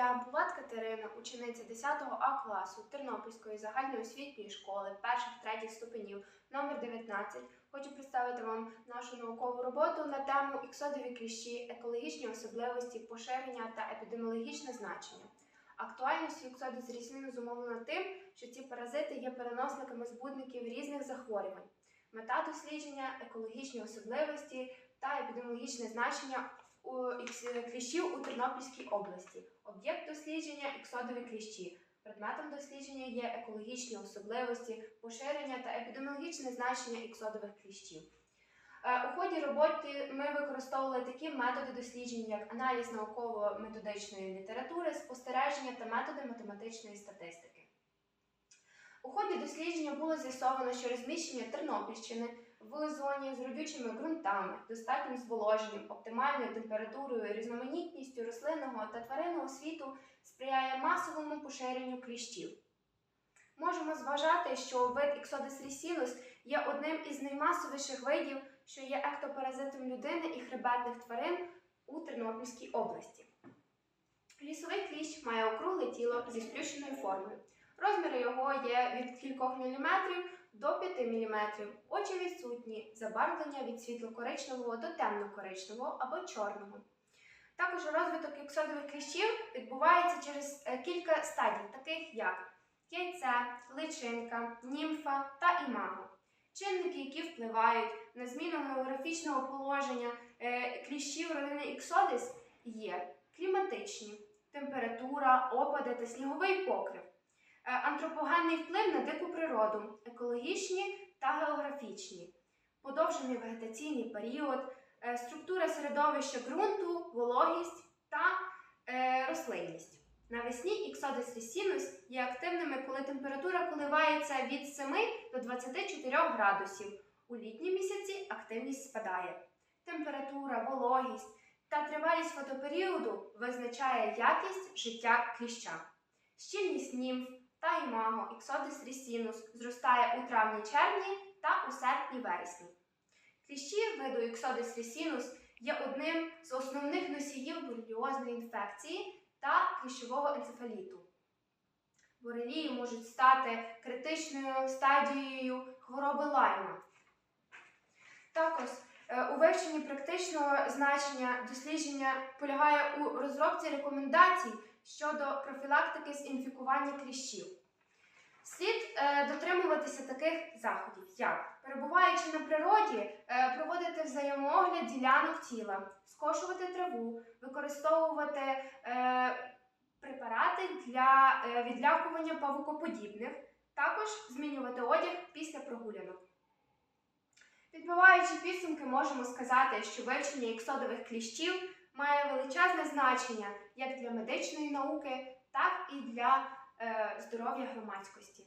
Я Булат Катерина, учениця 10 А класу Тернопільської загальноосвітньої школи перших третіх ступенів номер 19. Хочу представити вам нашу наукову роботу на тему іксодові кліщі, екологічні особливості, поширення та епідеміологічне значення. Актуальність іксоди ріслини зумовлена тим, що ці паразити є переносниками збудників різних захворювань. Мета дослідження екологічні особливості та епідеміологічне значення кліщів у Тернопільській області. Об'єкт дослідження іксодові кліщі. Предметом дослідження є екологічні особливості, поширення та епідеміологічне значення іксодових кліщів. Е, У ході роботи ми використовували такі методи дослідження, як аналіз науково-методичної літератури, спостереження та методи математичної статистики. У ході дослідження було з'ясовано, що розміщення Тернопільщини в зоні з родючими ґрунтами, достатнім зволоженням, оптимальною температурою, різноманітністю рослинного та тваринного світу сприяє масовому поширенню кліщів. Можемо зважати, що вид Ixodes ricinus є одним із наймасовіших видів, що є ектопаразитом людини і хребетних тварин у Тернопільській області. Лісовий кліщ має округле тіло зі сплющеною формою. Розміри його є від кількох міліметрів до 5 мм. Очі відсутні, забарвлення від світло-коричневого до темно-коричневого або чорного. Також розвиток іксодових кліщів відбувається через е, кілька стадій, таких як яйце, личинка, німфа та імаго. Чинники, які впливають на зміну географічного положення е, кліщів родини іксодис, є кліматичні, температура, опади та сніговий покрив, антропогенний вплив на дику природу, екологічні та географічні, подовжений вегетаційний період, е, структура середовища ґрунту, вологість та е, рослинність. Навесні Ixodes ricinus є активними, коли температура коливається від 7 до 24 градусів. У літні місяці активність спадає. Температура, вологість та тривалість фотоперіоду визначає якість життя кліща. Щільність німф та імаго Ixodes ricinus зростає у травні-червні та у серпні-вересні. Кліщі виду Ixodes ricinus є одним з основних носіїв бореліозної інфекції та кліщового енцефаліту. Борелії можуть стати критичною стадією хвороби лайма. Також е, у вивченні практичного значення дослідження полягає у розробці рекомендацій щодо профілактики з інфікування кліщів. Слід е, дотримуватися таких заходів, як перебуваючи на природі, е, проводити взаємоогляд ділянок тіла, скошувати траву, використовувати е, препарати для е, відлякування павукоподібних, також змінювати одяг після прогулянок. Підбиваючи підсумки, можемо сказати, що вивчення іксодових кліщів має величезне значення як для медичної науки, так і для е, здоров'я громадськості.